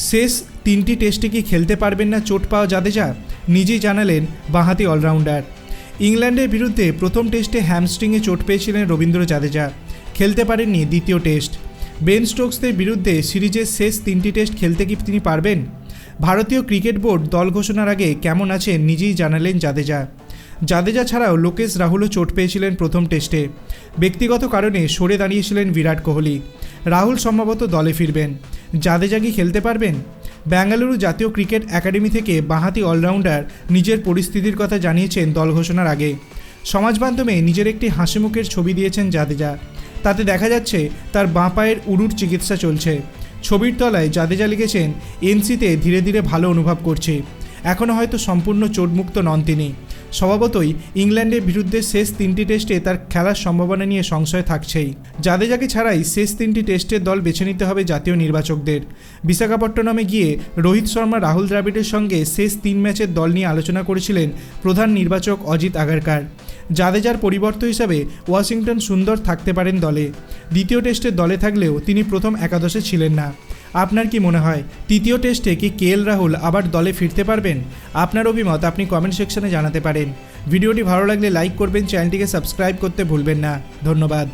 শেষ তিনটি টেস্টে কি খেলতে পারবেন না চোট পাওয়া জাদেজা? নিজেই জানালেন বাঁহাতি অলরাউন্ডার। ইংল্যান্ডের বিরুদ্ধে প্রথম টেস্টে হ্যামস্ট্রিংয়ে চোট পেয়েছিলেন রবীন্দ্র জাদেজা। খেলতে পারেননি দ্বিতীয় টেস্ট। বেন স্টোকসদের বিরুদ্ধে সিরিজের শেষ তিনটি টেস্ট খেলতে কি তিনি পারবেন? ভারতীয় ক্রিকেট বোর্ড দল ঘোষণার আগে কেমন আছেন নিজেই জানালেন জাদেজা। জাদেজা ছাড়াও লোকেশ রাহুলও চোট পেয়েছিলেন প্রথম টেস্টে। ব্যক্তিগত কারণে সরে দাঁড়িয়েছিলেন বিরাট কোহলি। রাহুল সম্ভবত দলে ফিরবেন। জাদেজা কি খেলতে পারবেন? বেঙ্গালুরু জাতীয় ক্রিকেট একাডেমি থেকে বাঁহাতি অলরাউন্ডার নিজের পরিস্থিতির কথা জানিয়েছেন দল ঘোষণার আগে। সমাজ মাধ্যমে নিজের একটি হাসিমুখের ছবি দিয়েছেন জাদেজা। তাতে দেখা যাচ্ছে, তার বাঁ পায়ের উরুর চিকিৎসা চলছে। ছবির তলায় জাদেজা লিখেছেন, এনসিতে ধীরে ধীরে ভালো অনুভব করছে। এখনও হয়তো সম্পূর্ণ চোটমুক্ত নন তিনি। স্বভাবতই ইংল্যান্ডের বিরুদ্ধে শেষ তিনটি টেস্টে তার খেলার সম্ভাবনা নিয়ে সংশয় থাকছেই। জাদেজাকে ছাড়াই শেষ তিনটি টেস্টের দল বেছে নিতে হবে জাতীয় নির্বাচকদের। বিশাখাপট্টনমে গিয়ে রোহিত শর্মা, রাহুল দ্রাবিড়ের সঙ্গে শেষ তিন ম্যাচের দল নিয়ে আলোচনা করেছিলেন প্রধান নির্বাচক অজিত আগারকার। জাদেজার পরিবর্ত হিসাবে ওয়াশিংটন সুন্দর থাকতে পারেন দলে। দ্বিতীয় টেস্টের দলে থাকলেও তিনি প্রথম একাদশে ছিলেন না। আপনার কি মনে হয়, তৃতীয় টেস্টে কি কে রাহুল আবার দলে ফিরতে পারবেন? আপনার অভিমত আপনি কমেন্ট সেকশনে জানাতে পারেন। ভিডিওটি ভালো লাগলে লাইক করবেন, চ্যানেলটিকে সাবস্ক্রাইব করতে ভুলবেন না। ধন্যবাদ।